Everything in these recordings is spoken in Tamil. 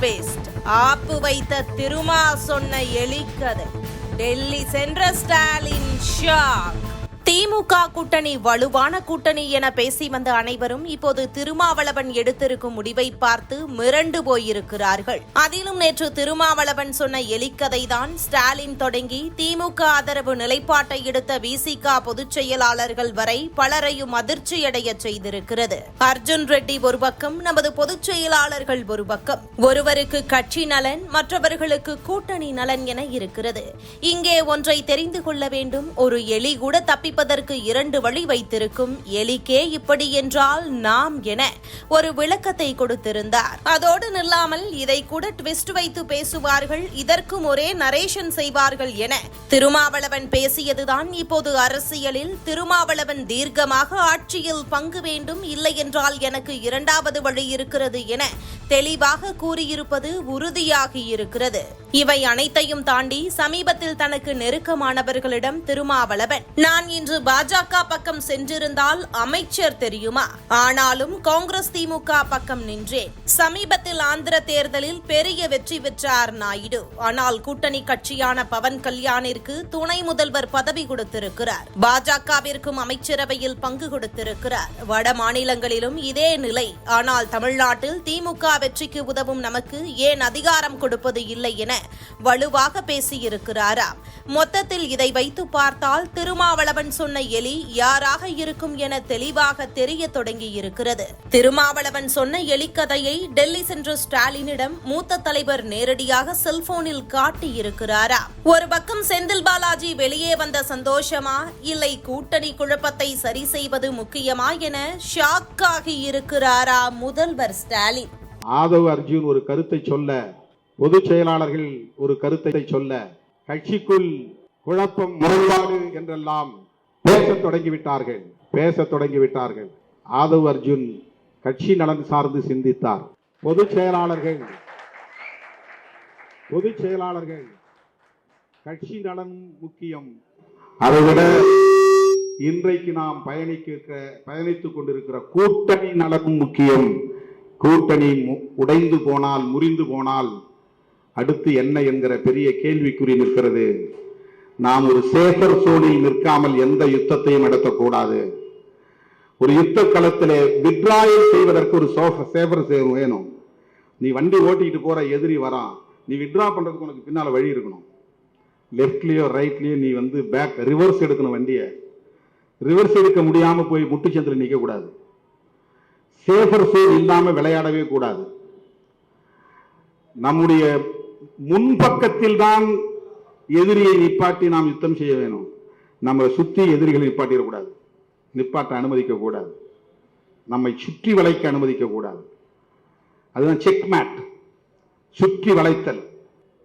பேஸ்ட் ஆப்பு வைத்த திருமா சொன்ன எலிக்கதை டெல்லி சென்ற ஸ்டாலின் ஷாக். திமுக கூட்டணி வலுவான கூட்டணி என பேசி வந்த அனைவரும் இப்போது திருமாவளவன் எடுத்திருக்கும் முடிவை பார்த்து மிரண்டு போயிருக்கிறார்கள். அதிலும் நேற்று திருமாவளவன் சொன்ன எலிக்கதை தான் ஸ்டாலின் தொடங்கி திமுக ஆதரவு நிலைப்பாட்டை எடுத்த விசிக பொதுச் செயலாளர்கள் வரை பலரையும் அதிர்ச்சியடைய செய்திருக்கிறது. அர்ஜுன் ரெட்டி ஒரு பக்கம் நமது பொதுச் செயலாளர்கள் ஒரு பக்கம். ஒருவருக்கு கட்சி நலன் மற்றவர்களுக்கு கூட்டணி நலன் என இருக்கிறது. இங்கே ஒன்றை தெரிந்து கொள்ள வேண்டும் ஒரு எலி கூட தீர்ப்பதற்கு இரண்டு வழி வைத்திருக்கும் எலிக்கே இப்படி என்றால் நாம் என ஒரு விளக்கத்தை கொடுத்திருந்தார். அதோடு நில்லாமல் இதை கூட ட்விஸ்ட் வைத்து பேசுவார்கள் இதற்கும் ஒரே நரேஷன் செய்வார்கள் என. திருமாவளவன் பேசியதுதான் இப்போது அரசியலில் திருமாவளவன் தீர்க்கமாக ஆட்சியில் பங்கு வேண்டும் இல்லை என்றால் எனக்கு இரண்டாவது வழி இருக்கிறது என தெளிவாக கூறியிருப்பது உறுதியாகி இருக்கிறது இவை அனைத்தையும் தாண்டி சமீபத்தில் தனக்கு நெருக்கமானவர்களிடம் திருமாவளவன் நான் இன்று பாஜக பக்கம் சென்றிருந்தால் அமைச்சர் தெரியுமா? ஆனாலும் காங்கிரஸ் திமுக பக்கம் நின்றேன். சமீபத்தில் ஆந்திர தேர்தலில் பெரிய வெற்றி பெற்றார் நாயுடு. ஆனால் கூட்டணி கட்சியான பவன் கல்யாணிற்கு துணை முதல்வர் பதவி கொடுத்திருக்கிறார். பாஜகவிற்கும் அமைச்சரவையில் பங்கு கொடுத்திருக்கிறார். வட மாநிலங்களிலும் இதே நிலை. ஆனால் தமிழ்நாட்டில் திமுக வெற்றிக்கு உதவும் நமக்கு ஏன் அதிகாரம் கொடுப்பது இல்லை என வலுவாக பேசியிருக்கிறாராம் மொத்தத்தில் இதை வைத்து பார்த்தால் திருமாவளவன் சொன்ன எலி யாராக இருக்கும் என தெளிவாக தெரிய தொடங்கி இருக்கிறது திருமாவளவன் சொன்ன எலிக்கதையை டெல்லி சென்ற ஸ்டாலினிடம் மூத்த தலைவர் நேரடியாக செல்போனில் காட்டியிருக்கிறாரா? ஒரு பக்கம் செந்தில் பாலாஜி வெளியே வந்த சந்தோஷமா? இல்லை கூட்டணி குழப்பத்தை சரி செய்வது முக்கியமா என ஷாக் ஆகி இருக்கிறாரா முதல்வர் ஸ்டாலின்? ஆதவ் அர்ஜுன் ஒரு கருத்தை சொல்ல பொதுச் செயலாளர்கள் ஒரு கருத்தை சொல்ல கட்சிக்குள் குழப்பம் முரண்பாடு என்றெல்லாம் பேசத் தொடங்கிவிட்டார்கள் பேசத் தொடங்கிவிட்டார்கள். ஆதவ் அர்ஜுன் கட்சி நலன் சார்ந்து சிந்தித்தார். பொதுச் செயலாளர்கள் பொதுச் செயலாளர்கள் கட்சி நலன் முக்கியம். அதைவிட இன்றைக்கு நாம் பயணிக்க பயணித்துக் கொண்டிருக்கிற கூட்டணி நலனும் முக்கியம். கூட்டணி மு- உடைந்து போனால் முறிந்து போனால் அடுத்து என்ன என்கிற பெரிய கேள்விக்குறி நிற்கிறது. நாம் ஒரு சேஃபர் சோனில் நிற்காமல் எந்த யுத்தத்தையும் நடத்தக்கூடாது. ஒரு யுத்த களத்திலே விட்ராயல் செய்வதற்கு ஒரு சோஃப சேஃபர் சே- வேணும். நீ வண்டி ஓட்டிக்கிட்டு போற எதிரி வரான் நீ விட்ரா பண்றதுக்கு உனக்கு பின்னால் வழி இருக்கணும். லெஃப்ட்லேயோ ரைட்லேயோ நீ வந்து பேக் ரிவர்ஸ் எடுக்கணும் வண்டியை. ரிவர்ஸ் எடுக்க முடியாமல் போய் முட்டுச்சந்தில் நிற்கக்கூடாது சேஃபர் சோன் இல்லாமல் விளையாடவே கூடாது. நம்முடைய முன்பக்கத்தில் தான் எதிரியை நிப்பாட்டி நாம் யுத்தம் செய்ய வேணும். நம்ம சுற்றி எதிரிகளை நிப்பாட்டிடக்கூடாது நிப்பாட்ட அனுமதிக்க கூடாது. நம்மை சுற்றி வளைக்க அனுமதிக்க கூடாது. அதுதான் செக் மேட் சுற்றி வளைத்தல்.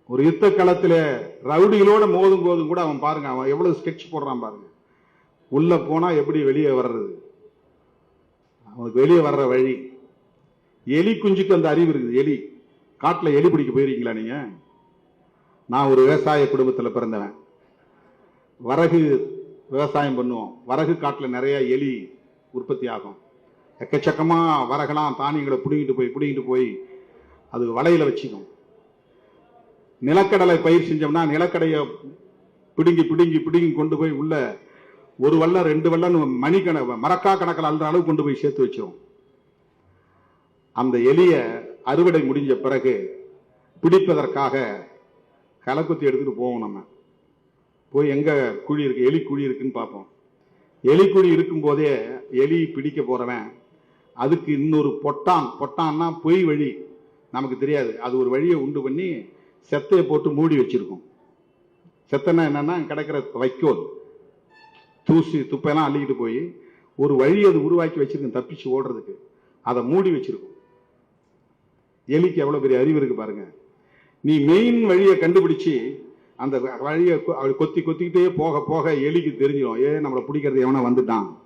ஒரு யுத்த களத்தில் ரவுடிகளோட மோதும் போதும் கூட அவன் பாருங்க அவன் எவ்வளவு ஸ்கெட்ச் போடுறான் பாருங்க. உள்ள போனா எப்படி வெளியே வர்றது? அவனுக்கு வெளியே வர்ற வழி. எலி குஞ்சுக்கு அந்த அறிவு இருக்குது. எலி காட்டில் எலி பிடிக்க போயிருக்கீங்களா நீங்கள் நான் ஒரு விவசாய குடும்பத்தில் பிறந்தவன். வரகு விவசாயம் பண்ணுவோம். வரகு காட்டில் நிறைய எலி உற்பத்தி ஆகும். எக்கச்சக்கமாக வரகெல்லாம் தானியங்களை பிடுங்கிட்டு போய் பிடுங்கிட்டு போய் அது வலையில் வச்சுக்கும். நிலக்கடலை பயிர் செஞ்சோம்னா நிலக்கடையை பிடுங்கி பிடுங்கி பிடுங்கி கொண்டு போய் உள்ள ஒரு வல்லம் ரெண்டு வல்லம் மணிக்கண மரக்கா கணக்கில் அல்ற அளவு கொண்டு போய் சேர்த்து வச்சிரும். அந்த எலிய அறுவடை முடிஞ்ச பிறகு பிடிப்பதற்காக களைக்குத்தி எடுத்துட்டு போவோம் நம்ம. போய் எங்க குழி இருக்கு எலி குழி இருக்குன்னு பார்ப்போம். எலி குழி இருக்கும்போதே எலி பிடிக்க போறவன் அதுக்கு இன்னொரு பொட்டான் பொட்டான்னா பொய் வழி நமக்கு தெரியாது. அது ஒரு வழியை உண்டு பண்ணி செத்தையை போட்டு மூடி வச்சிருக்கும். செத்தனா என்னன்னா கிடக்கிற வைக்கோல். தூசி துப்பையெல்லாம் அள்ளிக்கிட்டு போய் ஒரு வழி அது உருவாக்கி வச்சிருக்கும் தப்பிச்சு ஓடுறதுக்கு. அதை மூடி வச்சிருக்கும். எலிக்கு எவ்வளோ பெரிய அறிவு இருக்கு பாருங்க. நீ மெயின் வழியை கண்டுபிடிச்சு அந்த வழியை கொ- அப்படி கொத்தி கொத்திக்கிட்டே போக போக எலிக்கு தெரிஞ்சிடும். ஏ நம்மளை பிடிக்கிறது எவனோ வந்துட்டான்.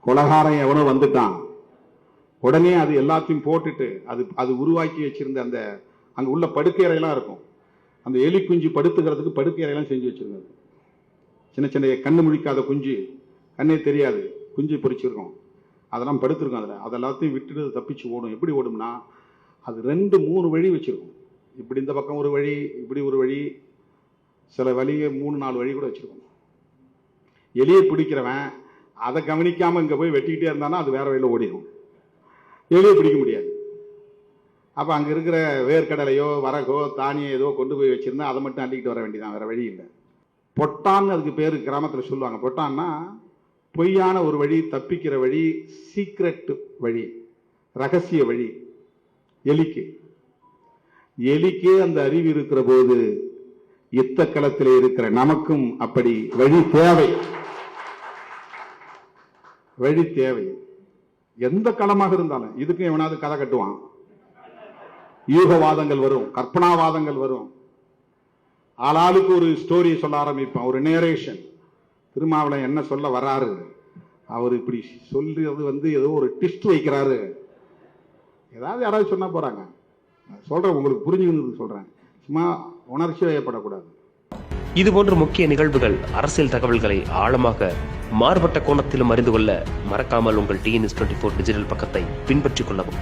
கொலகாரம் எவனோ வந்துட்டான். உடனே அது எல்லாத்தையும் போட்டுட்டு அது அது உருவாக்கி வச்சிருந்த அந்த அங்கே உள்ள படுக்கையறையெல்லாம் இருக்கும். அந்த எலி குஞ்சு படுத்துக்கிறதுக்கு படுக்கையறையெல்லாம் செஞ்சு வச்சிருந்தது. சின்ன சின்ன கண்ணு முழிக்காத குஞ்சு கண்ணே தெரியாது குஞ்சு பொறிச்சிருக்கோம். அதெல்லாம் படுத்திருக்கோம் அதில். அதெல்லாத்தையும் விட்டுட்டு தப்பிச்சு ஓடும். எப்படி ஓடும்னா அது ரெண்டு மூணு வழி வச்சுருக்கோம். இப்படி இந்த பக்கம் ஒரு வழி இப்படி ஒரு வழி சில வழியை மூணு நாலு வழி கூட வச்சுருக்கோம். எலியை பிடிக்கிறவன் அதை கவனிக்காமல் இங்கே போய் வெட்டிக்கிட்டே இருந்தானா அது வேறு வழியில் ஓடிடும் எலியை பிடிக்க முடியாது. அப்போ அங்கே இருக்கிற வேர்க்கடலையோ வரகோ தானியம் ஏதோ கொண்டு போய் வச்சிருந்தா அதை மட்டும் அள்ளிக்கிட்டு வர வேண்டியதான் வேறு வழி இல்லை. பொட்டான்னு அதுக்கு பேர் கிராமத்துல சொல்லுவாங்க. பொட்டான்னா பொய்யான ஒரு வழி தப்பிக்கிற வழி சீக்ரெட் வழி ரகசிய வழி எலிக்கு. எலிக்கே அந்த அறிவு இருக்கிற போது யுத்த களத்தில் இருக்கிற நமக்கும் அப்படி வழி தேவை. வழி தேவை. எந்த களமாக இருந்தாலும் இதுக்கும் எவனாவது கதை கட்டுவான். யூகவாதங்கள் வரும் கற்பனாவாதங்கள் வரும். ஆளாளுக்கு ஒரு ஸ்டோரி சொல்ல ஆரம்பிப்பான் ஒரு நேரேஷன் திருமாவளவன் என்ன சொல்ல வராரு? அவர் இப்படி சொல்றது வந்து ஏதோ ஒரு டிஸ்ட் வைக்கிறாரு. ஏதாவது யாராவது சொன்னால் போறாங்க. நான் சொல்றேன் உங்களுக்கு புரிஞ்சுக்கணுன்னு சொல்றேன். சும்மா உணர்ச்சி வயப்படக்கூடாது. இதுபோன்ற முக்கிய நிகழ்வுகள் அரசியல் தகவல்களை ஆழமாக மாறுபட்ட கோணத்திலும் அறிந்து கொள்ள மறக்காமல் உங்கள் டிஎன்எஸ் டுவெண்ட்டி ஃபோர் டிஜிட்டல் பக்கத்தை பின்பற்றிக் கொள்ளவும்.